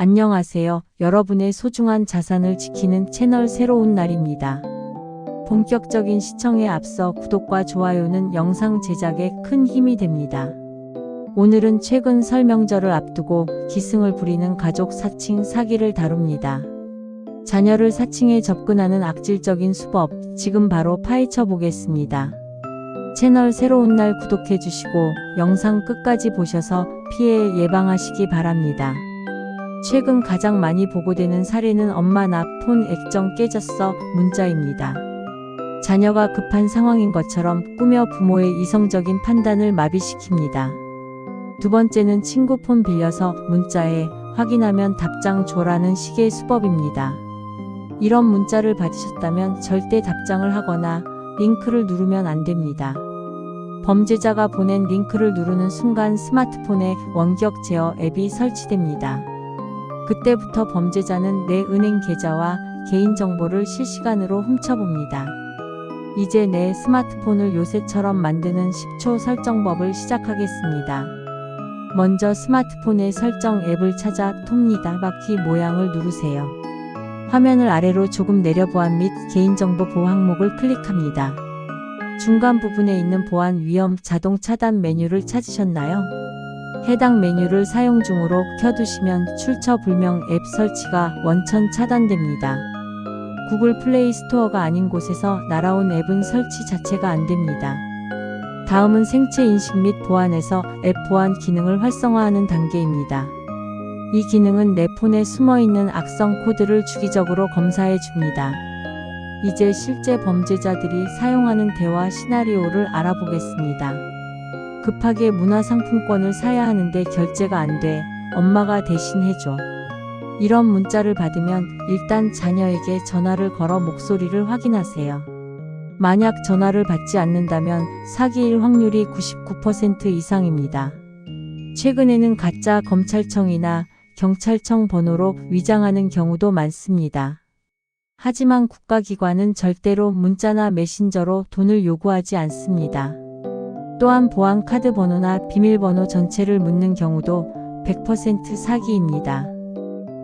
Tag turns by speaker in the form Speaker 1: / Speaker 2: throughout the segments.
Speaker 1: 안녕하세요. 여러분의 소중한 자산을 지키는 채널 새로운 날입니다. 본격적인 시청에 앞서 구독과 좋아요는 영상 제작에 큰 힘이 됩니다. 오늘은 최근 설명절을 앞두고 기승을 부리는 가족 사칭 사기를 다룹니다. 자녀를 사칭해 접근하는 악질적인 수법, 지금 바로 파헤쳐 보겠습니다. 채널 새로운 날 구독해 주시고 영상 끝까지 보셔서 피해 예방하시기 바랍니다. 최근 가장 많이 보고되는 사례는 엄마 나 폰 액정 깨졌어 문자입니다. 자녀가 급한 상황인 것처럼 꾸며 부모의 이성적인 판단을 마비시킵니다. 두 번째는 친구 폰 빌려서 문자에 확인하면 답장 줘라는 식의 수법입니다. 이런 문자를 받으셨다면 절대 답장을 하거나 링크를 누르면 안 됩니다. 범죄자가 보낸 링크를 누르는 순간 스마트폰에 원격 제어 앱이 설치됩니다. 그때부터 범죄자는 내 은행 계좌와 개인정보를 실시간으로 훔쳐봅니다. 이제 내 스마트폰을 요새처럼 만드는 10초 설정법을 시작하겠습니다. 먼저 스마트폰의 설정 앱을 찾아 톱니다. 바퀴 모양을 누르세요. 화면을 아래로 조금 내려 보안 및 개인정보 보호 항목을 클릭합니다. 중간 부분에 있는 보안 위험 자동 차단 메뉴를 찾으셨나요? 해당 메뉴를 사용 중으로 켜두시면 출처 불명 앱 설치가 원천 차단됩니다. 구글 플레이 스토어가 아닌 곳에서 날아온 앱은 설치 자체가 안 됩니다. 다음은 생체 인식 및 보안에서 앱 보안 기능을 활성화하는 단계입니다. 이 기능은 내 폰에 숨어 있는 악성 코드를 주기적으로 검사해 줍니다. 이제 실제 범죄자들이 사용하는 대화 시나리오를 알아보겠습니다. 급하게 문화상품권을 사야 하는데 결제가 안 돼. 엄마가 대신 해줘. 이런 문자를 받으면 일단 자녀에게 전화를 걸어 목소리를 확인하세요. 만약 전화를 받지 않는다면 사기일 확률이 99% 이상입니다. 최근에는 가짜 검찰청이나 경찰청 번호로 위장하는 경우도 많습니다. 하지만 국가기관은 절대로 문자나 메신저로 돈을 요구하지 않습니다. 또한 보안 카드 번호나 비밀번호 전체를 묻는 경우도 100% 사기입니다.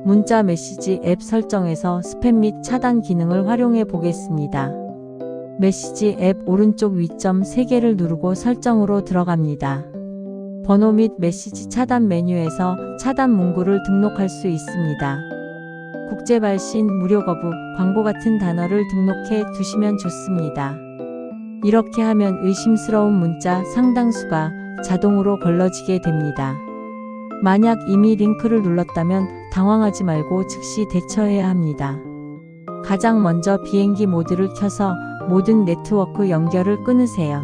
Speaker 1: 문자 메시지 앱 설정에서 스팸 및 차단 기능을 활용해 보겠습니다. 메시지 앱 오른쪽 위점 3개를 누르고 설정으로 들어갑니다. 번호 및 메시지 차단 메뉴에서 차단 문구를 등록할 수 있습니다. 국제 발신, 무료 거부, 광고 같은 단어를 등록해 두시면 좋습니다. 이렇게 하면 의심스러운 문자 상당수가 자동으로 걸러지게 됩니다. 만약 이미 링크를 눌렀다면 당황하지 말고 즉시 대처해야 합니다. 가장 먼저 비행기 모드를 켜서 모든 네트워크 연결을 끊으세요.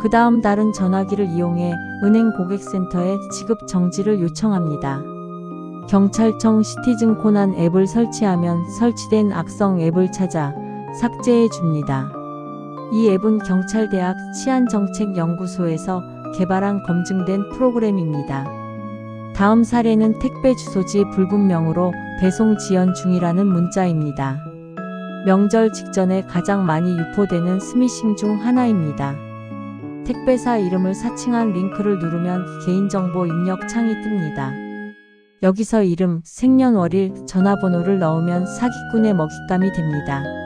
Speaker 1: 그 다음 다른 전화기를 이용해 은행 고객센터에 지급 정지를 요청합니다. 경찰청 시티즌 코난 앱을 설치하면 설치된 악성 앱을 찾아 삭제해 줍니다. 이 앱은 경찰대학 치안정책연구소에서 개발한 검증된 프로그램입니다. 다음 사례는 택배 주소지 불분명으로 배송 지연 중이라는 문자입니다. 명절 직전에 가장 많이 유포되는 스미싱 중 하나입니다. 택배사 이름을 사칭한 링크를 누르면 개인정보 입력 창이 뜹니다. 여기서 이름, 생년월일, 전화번호를 넣으면 사기꾼의 먹잇감이 됩니다.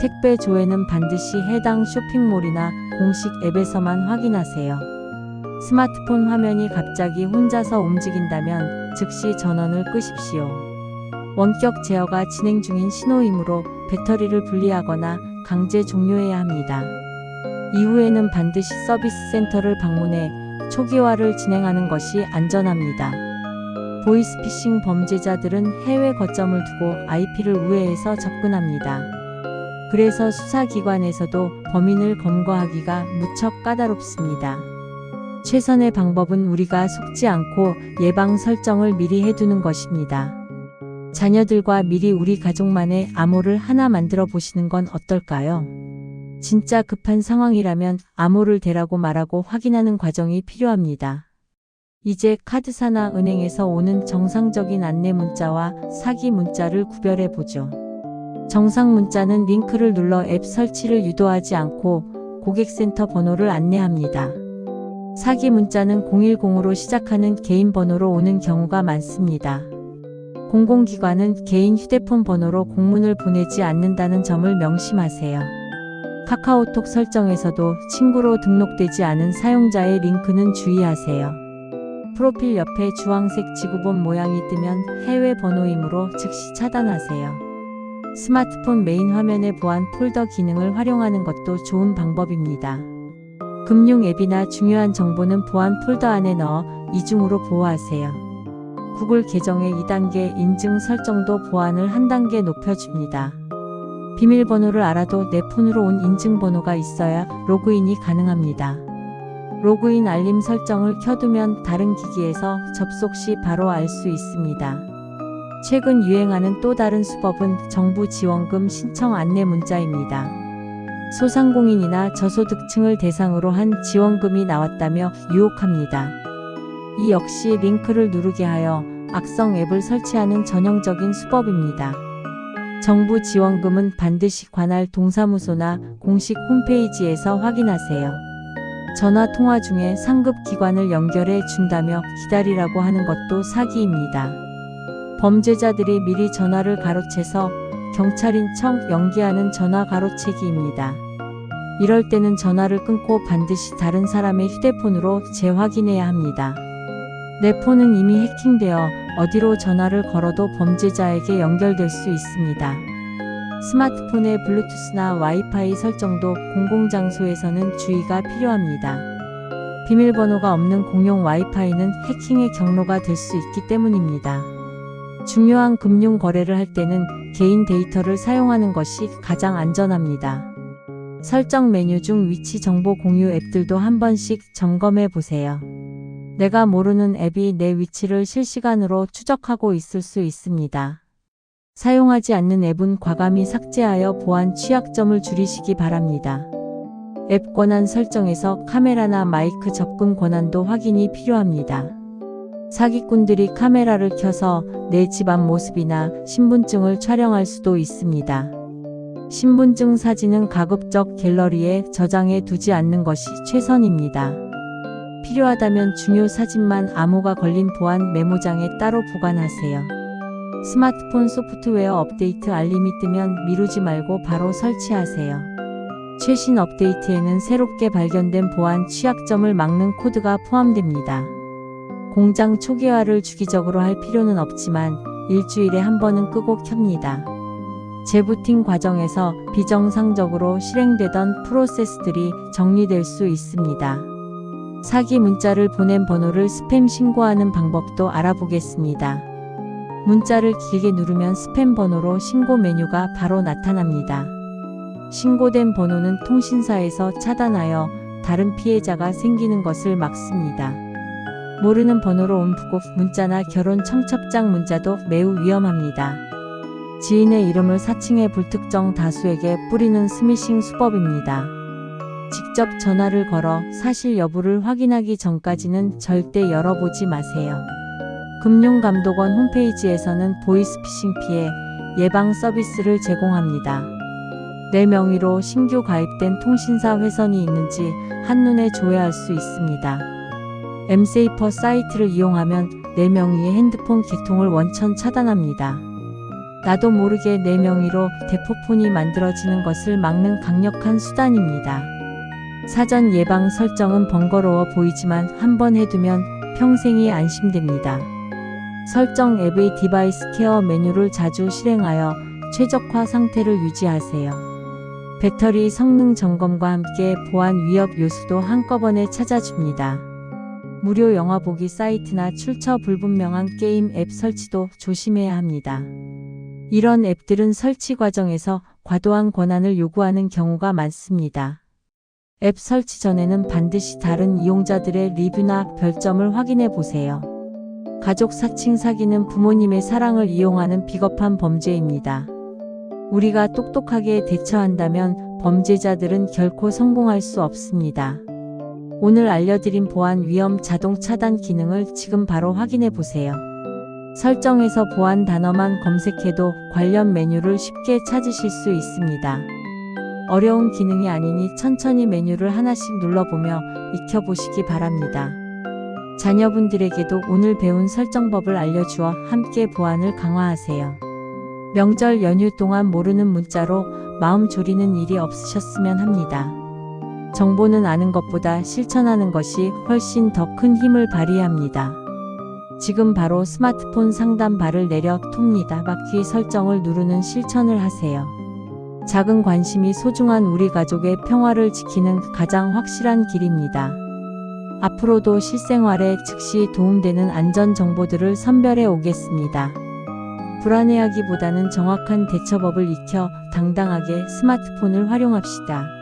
Speaker 1: 택배 조회는 반드시 해당 쇼핑몰이나 공식 앱에서만 확인하세요. 스마트폰 화면이 갑자기 혼자서 움직인다면 즉시 전원을 끄십시오. 원격 제어가 진행 중인 신호이므로 배터리를 분리하거나 강제 종료해야 합니다. 이후에는 반드시 서비스 센터를 방문해 초기화를 진행하는 것이 안전합니다. 보이스피싱 범죄자들은 해외 거점을 두고 IP를 우회해서 접근합니다. 그래서 수사기관에서도 범인을 검거하기가 무척 까다롭습니다. 최선의 방법은 우리가 속지 않고 예방 설정을 미리 해두는 것입니다. 자녀들과 미리 우리 가족만의 암호를 하나 만들어 보시는 건 어떨까요? 진짜 급한 상황이라면 암호를 대라고 말하고 확인하는 과정이 필요합니다. 이제 카드사나 은행에서 오는 정상적인 안내 문자와 사기 문자를 구별해 보죠. 정상 문자는 링크를 눌러 앱 설치를 유도하지 않고 고객센터 번호를 안내합니다. 사기 문자는 010으로 시작하는 개인 번호로 오는 경우가 많습니다. 공공기관은 개인 휴대폰 번호로 공문을 보내지 않는다는 점을 명심하세요. 카카오톡 설정에서도 친구로 등록되지 않은 사용자의 링크는 주의하세요. 프로필 옆에 주황색 지구본 모양이 뜨면 해외 번호이므로 즉시 차단하세요. 스마트폰 메인 화면의 보안 폴더 기능을 활용하는 것도 좋은 방법입니다. 금융 앱이나 중요한 정보는 보안 폴더 안에 넣어 이중으로 보호하세요. 구글 계정의 2단계 인증 설정도 보안을 한 단계 높여줍니다. 비밀번호를 알아도 내 폰으로 온 인증번호가 있어야 로그인이 가능합니다. 로그인 알림 설정을 켜두면 다른 기기에서 접속 시 바로 알 수 있습니다. 최근 유행하는 또 다른 수법은 정부 지원금 신청 안내 문자입니다. 소상공인이나 저소득층을 대상으로 한 지원금이 나왔다며 유혹합니다. 이 역시 링크를 누르게 하여 악성 앱을 설치하는 전형적인 수법입니다. 정부 지원금은 반드시 관할 동사무소나 공식 홈페이지에서 확인하세요. 전화 통화 중에 상급 기관을 연결해 준다며 기다리라고 하는 것도 사기입니다. 범죄자들이 미리 전화를 가로채서 경찰인 척 연기하는 전화 가로채기입니다. 이럴 때는 전화를 끊고 반드시 다른 사람의 휴대폰으로 재확인해야 합니다. 내 폰은 이미 해킹되어 어디로 전화를 걸어도 범죄자에게 연결될 수 있습니다. 스마트폰의 블루투스나 와이파이 설정도 공공장소에서는 주의가 필요합니다. 비밀번호가 없는 공용 와이파이는 해킹의 경로가 될 수 있기 때문입니다. 중요한 금융 거래를 할 때는 개인 데이터를 사용하는 것이 가장 안전합니다. 설정 메뉴 중 위치 정보 공유 앱들도 한 번씩 점검해 보세요. 내가 모르는 앱이 내 위치를 실시간으로 추적하고 있을 수 있습니다. 사용하지 않는 앱은 과감히 삭제하여 보안 취약점을 줄이시기 바랍니다. 앱 권한 설정에서 카메라나 마이크 접근 권한도 확인이 필요합니다. 사기꾼들이 카메라를 켜서 내 집 앞 모습이나 신분증을 촬영할 수도 있습니다. 신분증 사진은 가급적 갤러리에 저장해 두지 않는 것이 최선입니다. 필요하다면 중요 사진만 암호가 걸린 보안 메모장에 따로 보관하세요. 스마트폰 소프트웨어 업데이트 알림이 뜨면 미루지 말고 바로 설치하세요. 최신 업데이트에는 새롭게 발견된 보안 취약점을 막는 코드가 포함됩니다. 공장 초기화를 주기적으로 할 필요는 없지만 일주일에 한 번은 끄고 켭니다. 재부팅 과정에서 비정상적으로 실행되던 프로세스들이 정리될 수 있습니다. 사기 문자를 보낸 번호를 스팸 신고하는 방법도 알아보겠습니다. 문자를 길게 누르면 스팸 번호로 신고 메뉴가 바로 나타납니다. 신고된 번호는 통신사에서 차단하여 다른 피해자가 생기는 것을 막습니다. 모르는 번호로 온 부고 문자나 결혼 청첩장 문자도 매우 위험합니다. 지인의 이름을 사칭해 불특정 다수에게 뿌리는 스미싱 수법입니다. 직접 전화를 걸어 사실 여부를 확인하기 전까지는 절대 열어보지 마세요. 금융감독원 홈페이지에서는 보이스피싱 피해 예방 서비스를 제공합니다. 내 명의로 신규 가입된 통신사 회선이 있는지 한눈에 조회할 수 있습니다. 엠세이퍼 사이트를 이용하면 내 명의의 핸드폰 개통을 원천 차단합니다. 나도 모르게 내 명의로 대포폰이 만들어지는 것을 막는 강력한 수단입니다. 사전 예방 설정은 번거로워 보이지만 한번 해두면 평생이 안심됩니다. 설정 앱의 디바이스 케어 메뉴를 자주 실행하여 최적화 상태를 유지하세요. 배터리 성능 점검과 함께 보안 위협 요소도 한꺼번에 찾아줍니다. 무료 영화 보기 사이트나 출처 불분명한 게임 앱 설치도 조심해야 합니다. 이런 앱들은 설치 과정에서 과도한 권한을 요구하는 경우가 많습니다. 앱 설치 전에는 반드시 다른 이용자들의 리뷰나 별점을 확인해 보세요. 가족 사칭 사기는 부모님의 사랑을 이용하는 비겁한 범죄입니다. 우리가 똑똑하게 대처한다면 범죄자들은 결코 성공할 수 없습니다. 오늘 알려드린 보안 위험 자동 차단 기능을 지금 바로 확인해 보세요. 설정에서 보안 단어만 검색해도 관련 메뉴를 쉽게 찾으실 수 있습니다. 어려운 기능이 아니니 천천히 메뉴를 하나씩 눌러보며 익혀보시기 바랍니다. 자녀분들에게도 오늘 배운 설정법을 알려주어 함께 보안을 강화하세요. 명절 연휴 동안 모르는 문자로 마음 졸이는 일이 없으셨으면 합니다. 정보는 아는 것보다 실천하는 것이 훨씬 더 큰 힘을 발휘합니다. 지금 바로 스마트폰 상단 바를 내려 톱니다 바퀴 설정을 누르는 실천을 하세요. 작은 관심이 소중한 우리 가족의 평화를 지키는 가장 확실한 길입니다. 앞으로도 실생활에 즉시 도움되는 안전 정보들을 선별해 오겠습니다. 불안해하기보다는 정확한 대처법을 익혀 당당하게 스마트폰을 활용합시다.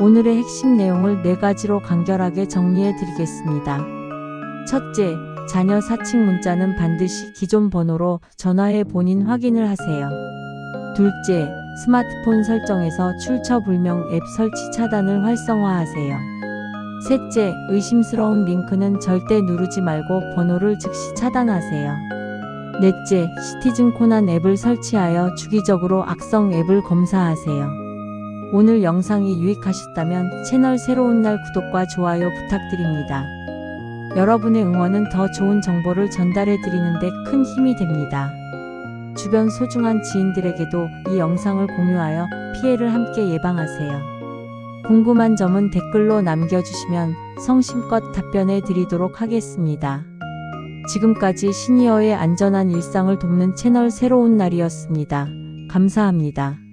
Speaker 1: 오늘의 핵심 내용을 네 가지로 간결하게 정리해 드리겠습니다. 첫째, 자녀 사칭 문자는 반드시 기존 번호로 전화해 본인 확인을 하세요. 둘째, 스마트폰 설정에서 출처 불명 앱 설치 차단을 활성화하세요. 셋째, 의심스러운 링크는 절대 누르지 말고 번호를 즉시 차단하세요. 넷째, 시티즌 코난 앱을 설치하여 주기적으로 악성 앱을 검사하세요. 오늘 영상이 유익하셨다면 채널 새로운 날 구독과 좋아요 부탁드립니다. 여러분의 응원은 더 좋은 정보를 전달해 드리는데 큰 힘이 됩니다. 주변 소중한 지인들에게도 이 영상을 공유하여 피해를 함께 예방하세요. 궁금한 점은 댓글로 남겨주시면 성심껏 답변해 드리도록 하겠습니다. 지금까지 시니어의 안전한 일상을 돕는 채널 새로운 날이었습니다. 감사합니다.